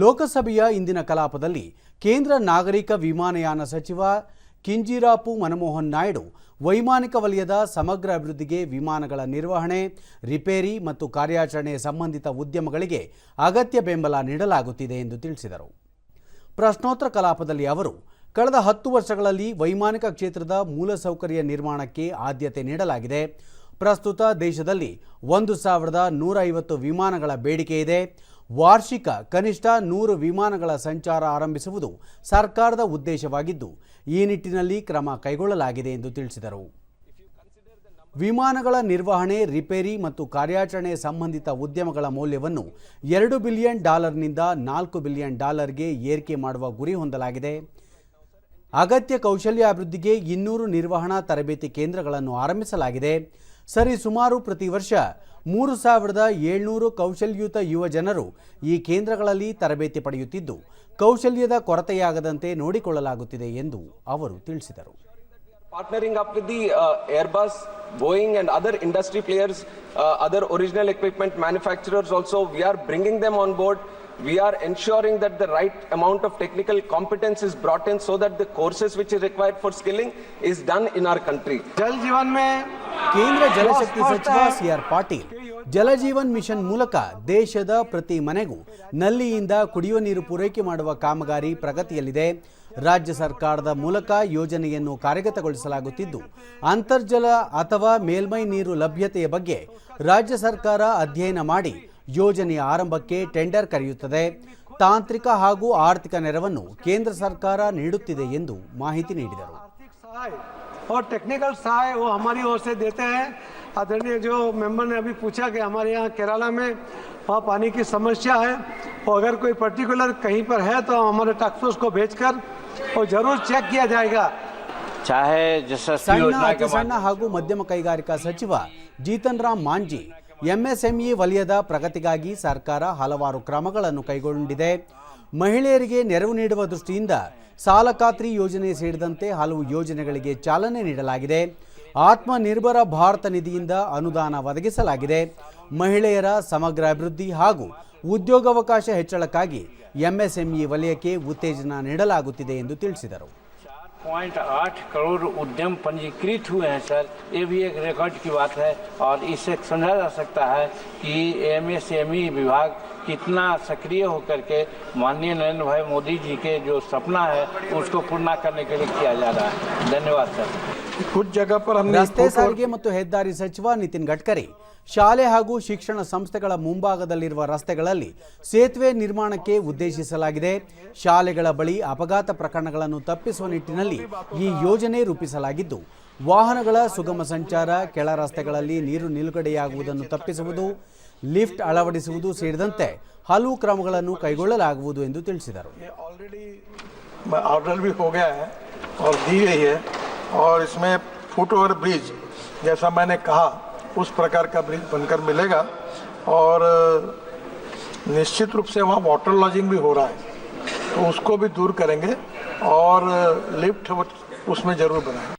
ಲೋಕಸಭೆಯ ಇಂದಿನ ಕಲಾಪದಲ್ಲಿ ಕೇಂದ್ರ ನಾಗರಿಕ ವಿಮಾನಯಾನ ಸಚಿವ ಕಿಂಜಿರಾಪು ಮನಮೋಹನ್ ನಾಯ್ಡು ವೈಮಾನಿಕ ವಲಯದ ಸಮಗ್ರ ಅಭಿವೃದ್ಧಿಗೆ ವಿಮಾನಗಳ ನಿರ್ವಹಣೆ, ರಿಪೇರಿ ಮತ್ತು ಕಾರ್ಯಾಚರಣೆ ಸಂಬಂಧಿತ ಉದ್ಯಮಗಳಿಗೆ ಅಗತ್ಯ ಬೆಂಬಲ ನೀಡಲಾಗುತ್ತಿದೆ ಎಂದು ತಿಳಿಸಿದರು. ಪ್ರಶ್ನೋತ್ತರ ಕಲಾಪದಲ್ಲಿ ಅವರು, ಕಳೆದ ಹತ್ತು ವರ್ಷಗಳಲ್ಲಿ ವೈಮಾನಿಕ ಕ್ಷೇತ್ರದ ಮೂಲಸೌಕರ್ಯ ನಿರ್ಮಾಣಕ್ಕೆ ಆದ್ಯತೆ ನೀಡಲಾಗಿದೆ. ಪ್ರಸ್ತುತ ದೇಶದಲ್ಲಿ ಒಂದು ಸಾವಿರದ ನೂರ ಐವತ್ತು ವಿಮಾನಗಳ ಬೇಡಿಕೆ ಇದೆ. ವಾರ್ಷಿಕ ಕನಿಷ್ಠ ನೂರು ವಿಮಾನಗಳ ಸಂಚಾರ ಆರಂಭಿಸುವುದು ಸರ್ಕಾರದ ಉದ್ದೇಶವಾಗಿದ್ದು, ಈ ನಿಟ್ಟಿನಲ್ಲಿ ಕ್ರಮ ಕೈಗೊಳ್ಳಲಾಗಿದೆ ಎಂದು ತಿಳಿಸಿದರು. ವಿಮಾನಗಳ ನಿರ್ವಹಣೆ, ರಿಪೇರಿ ಮತ್ತು ಕಾರ್ಯಾಚರಣೆ ಸಂಬಂಧಿತ ಉದ್ಯಮಗಳ ಮೌಲ್ಯವನ್ನು ಎರಡು ಬಿಲಿಯನ್ ಡಾಲರ್ನಿಂದ ನಾಲ್ಕು ಬಿಲಿಯನ್ ಡಾಲರ್ಗೆ ಏರಿಕೆ ಮಾಡುವ ಗುರಿ ಹೊಂದಲಾಗಿದೆ. ಅಗತ್ಯ ಕೌಶಲ್ಯಾಭಿವೃದ್ಧಿಗೆ ಇನ್ನೂರು ನಿರ್ವಹಣಾ ತರಬೇತಿ ಕೇಂದ್ರಗಳನ್ನು ಆರಂಭಿಸಲಾಗಿದೆ. ಸರಿ ಸುಮಾರು ಪ್ರತಿ ವರ್ಷ ಮೂರು ಸಾವಿರದ ಏಳ್ನೂರು ಕೌಶಲ್ಯುತ ಯುವ ಜನರು ಈ ಕೇಂದ್ರಗಳಲ್ಲಿ ತರಬೇತಿ ಪಡೆಯುತ್ತಿದ್ದು, ಕೌಶಲ್ಯದ ಕೊರತೆಯಾಗದಂತೆ ನೋಡಿಕೊಳ್ಳಲಾಗುತ್ತಿದೆ ಎಂದು ಅವರು ತಿಳಿಸಿದರು. Partnering up with the Airbus Boeing and other industry players other original equipment manufacturers also we are bringing them on board we are ensuring that the right amount of technical competence is brought in so that the courses which is required for skilling is done in our country. ಮೇ ಕೇಂದ್ರ ಜಲಶಕ್ತಿ ಸಚಿವ CR Patil Jal Jeevan mission ಮೂಲಕ ದೇಶದ ಪ್ರತಿ ಮನೆಗೂ ನಲ್ಲಿಯಿಂದ ಕುಡಿಯುವ ನೀರು ಪೂರೈಕೆ ಮಾಡುವ ಕಾಮಗಾರಿ ಪ್ರಗತಿಯಲ್ಲಿದೆ. ರಾಜ್ಯ ಸರ್ಕಾರದ ಮೂಲಕ ಯೋಜನೆಯನ್ನು ಕಾರ್ಯಗತಗೊಳಿಸಲಾಗುತ್ತಿದ್ದು. ಅಂತರ್ಜಲ ಅಥವಾ ಮೇಲ್ಮೈ ನೀರು ಲಭ್ಯತೆಯ ಬಗ್ಗೆ ರಾಜ್ಯ ಸರ್ಕಾರ ಅಧ್ಯಯನ ಮಾಡಿ ಯೋಜನೆಯ ಆರಂಭಕ್ಕೆ ಟೆಂಡರ್ ಕರೆಯುತ್ತದೆ ತಾಂತ್ರಿಕ ಹಾಗೂ ಆರ್ಥಿಕ ನೆರವನ್ನು ಕೇಂದ್ರ ಸರ್ಕಾರ ನೀಡುತ್ತಿದೆ ಎಂದು ಮಾಹಿತಿ ನೀಡಿದರು आर्थिक सहाय और टेक्निकल सहाय वो हमारी ओर से देते हैं आदरणीय जो मेंबर ने अभी पूछा कि हमारे यहाँ केरला में वहाँ पानी की समस्या है और अगर कोई पर्टिकुलर कहीं पर है तो हमारे टास्क फोर्स को भेजकर वो जरूर चेक किया जाएगा चाहे यशस्वी ಸಣ್ಣ योजना ಅತಿ के ಸಣ್ಣ ಹಾಗೂ ಮಧ್ಯಮ ಕೈಗಾರಿಕಾ ಸಚಿವ ಜೀತನ್ ರಾಮ್ ಮಾಂಜಿ ಎಂಎಸ್ಎಂಇ ವಲಯದ ಪ್ರಗತಿಗಾಗಿ ಸರ್ಕಾರ ಹಲವಾರು ಕ್ರಮಗಳನ್ನು ಕೈಗೊಂಡಿದೆ. ಮಹಿಳೆಯರಿಗೆ ನೆರವು ನೀಡುವ ದೃಷ್ಟಿಯಿಂದ ಸಾಲ ಖಾತ್ರಿ ಯೋಜನೆ ಸೇರಿದಂತೆ ಹಲವು ಯೋಜನೆಗಳಿಗೆ ಚಾಲನೆ ನೀಡಲಾಗಿದೆ. ಆತ್ಮನಿರ್ಭರ ಭಾರತ ನಿಧಿಯಿಂದ ಅನುದಾನ ಒದಗಿಸಲಾಗಿದೆ. ಮಹಿಳೆಯರ ಸಮಗ್ರ ಅಭಿವೃದ್ಧಿ ಹಾಗೂ ಉದ್ಯೋಗಾವಕಾಶ ಹೆಚ್ಚಳಕ್ಕಾಗಿ ಎಂಎಸ್ಎಂಇ ವಲಯಕ್ಕೆ ಉತ್ತೇಜನ ನೀಡಲಾಗುತ್ತಿದೆ ಎಂದು ತಿಳಿಸಿದರು. पॉइंट आठ करोड़ उद्यम पंजीकृत हुए हैं, सर। ये भी एक रिकॉर्ड की बात है और इसे समझा जा सकता है कि एमएसएमई विभाग कितना सक्रिय होकर के माननीय नरेंद्र भाई मोदी जी के जो सपना है, उसको पूर्ण करने के लिए किया जा रहा है। धन्यवाद, सर। कुछ जगह पर हमने ರಸ್ತೆ ಸಾರಿಗೆ ಮತ್ತು ಹೆದ್ದಾರಿ ಸಚಿವ ನಿತಿನ್ ಗಡ್ಕರಿ ಶಾಲೆ ಹಾಗೂ ಶಿಕ್ಷಣ ಸಂಸ್ಥೆಗಳ ಮುಂಭಾಗದಲ್ಲಿರುವ ರಸ್ತೆಗಳಲ್ಲಿ ಸೇತುವೆ ನಿರ್ಮಾಣಕ್ಕೆ ಉದ್ದೇಶಿಸಲಾಗಿದೆ ಶಾಲೆಗಳ ಬಳಿ ಅಪಘಾತ ಪ್ರಕರಣಗಳನ್ನು ತಪ್ಪಿಸುವ ನಿಟ್ಟಿನಲ್ಲಿ ಈ ಯೋಜನೆ ರೂಪಿಸಲಾಗಿದ್ದು ವಾಹನಗಳ ಸುಗಮ ಸಂಚಾರ ಕೆಳ ರಸ್ತೆಗಳಲ್ಲಿ ನೀರು ನಿಲುಗಡೆಯಾಗುವುದನ್ನು ತಪ್ಪಿಸುವುದು ಲಿಫ್ಟ್ ಅಳವಡಿಸುವುದು ಸೇರಿದಂತೆ ಹಲವು ಕ್ರಮಗಳನ್ನು ಕೈಗೊಳ್ಳಲಾಗುವುದು ಎಂದು ತಿಳಿಸಿದರು और इसमें फुट ओवर ब्रिज, जैसा मैंने कहा, उस प्रकार का ब्रिज बनकर मिलेगा। और निश्चित रूप से वहाँ वाटर लॉजिंग भी हो रहा है। तो उसको भी दूर करेंगे और लिफ्ट उसमें ज़रूर बनाएँगे।